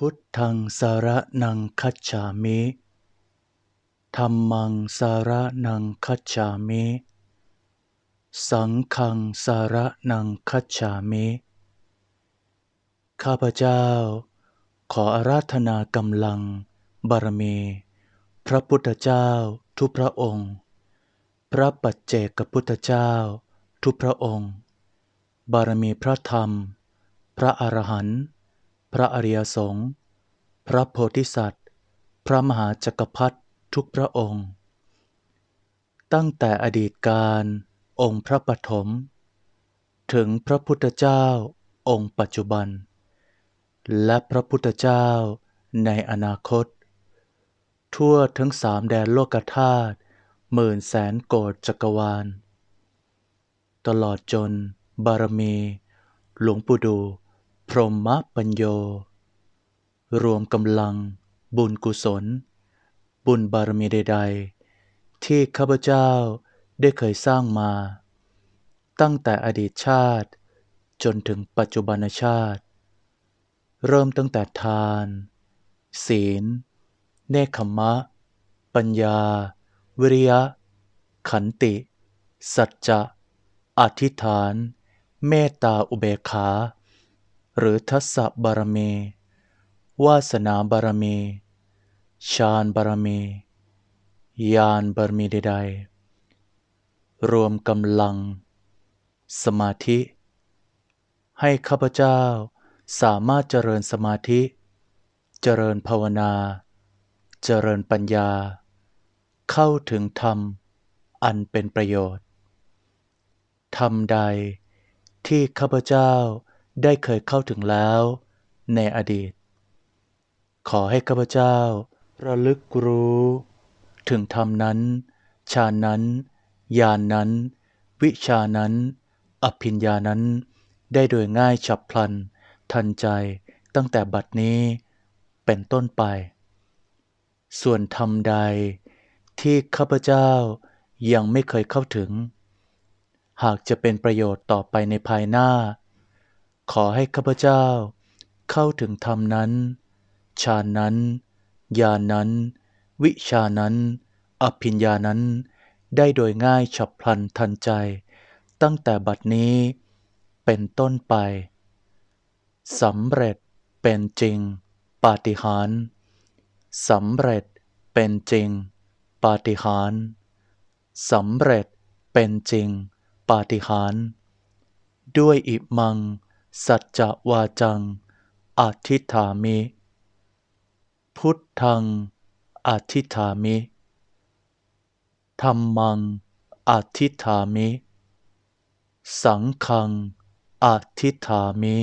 พุทธังสารนังคัจฉามิธัมมังสารนังคัจฉามิ สังฆังสารนังคัจฉามิ ข้าพเจ้า ขออาราธนากำลัง บารมี พระพุทธเจ้าทุกพระองค์ พระปัจเจกพุทธเจ้าทุกพระองค์ บารมีพระธรรม พระอรหันต์ พระอริยสงฆ์พระโพธิสัตว์ พระมหาจักรพรรดิทุกพระองค์ ตั้งแต่อดีตการองค์พระปฐมถึงพระพุทธเจ้าองค์ปัจจุบัน และพระพุทธเจ้าในอนาคต ทั่วทั้งสามแดนโลกธาตุหมื่นแสนโกฏจักรวาล ตลอดจนบารมี หลวงปู่ดู พรหมปัญโย รวมกำลัง บุญกุศล บุญบารมีใด ๆ ที่ข้าพเจ้าได้เคยสร้างมา ตั้งแต่อดีตชาติ จนถึงปัจจุบันชาติ เริ่มตั้งแต่ทาน ศีล เนคขมะ ปัญญา วิริยะ ขันติ สัจจะ อธิษฐาน เมตตาอุเบกขา หรือทัศบารมี วาสนาบารมี ฌานบารมีญาณบารมีใดๆ รวมกำลัง สมาธิ ให้ข้าพเจ้าสามารถเจริญสมาธิ เจริญภาวนา เจริญปัญญา เข้าถึงธรรม อันเป็นประโยชน์ ธรรมใดที่ข้าพเจ้า ได้เคยเข้าถึงแล้วในอดีต ขอให้ข้าพเจ้า ระลึกรู้ ถึงธรรมนั้นฌานนั้นญาณนนั้น วิชานั้น อภิญญานั้น ได้โดยง่ายฉับพลัน ทันใจตั้งแต่บัดนี้เป็นต้นไป ส่วนธรรมใดที่ข้าพเจ้ายังไม่เคยเข้าถึง หากจะเป็นประโยชน์ต่อไปในภายหน้า ขอให้ข้าพเจ้า เข้าถึงธรรมนั้นฌานนั้นญาณนนั้น วิชานั้น อภิญญานั้น ได้โดยง่ายฉับพลันทันใจ ตั้งแต่บัดนี้เป็นต้นไปสำเร็จเป็นจริง ปาฏิหาริย์สำเร็จเป็นจริง ปาฏิหาริย์สำเร็จเป็นจริง ปาฏิหาริย์ด้วยอิมัง สัจจวาจัง อธิฐามิ พุทธัง อธิฐามิธัมมัง อธิฐามิ สังฆัง อธิฐามิ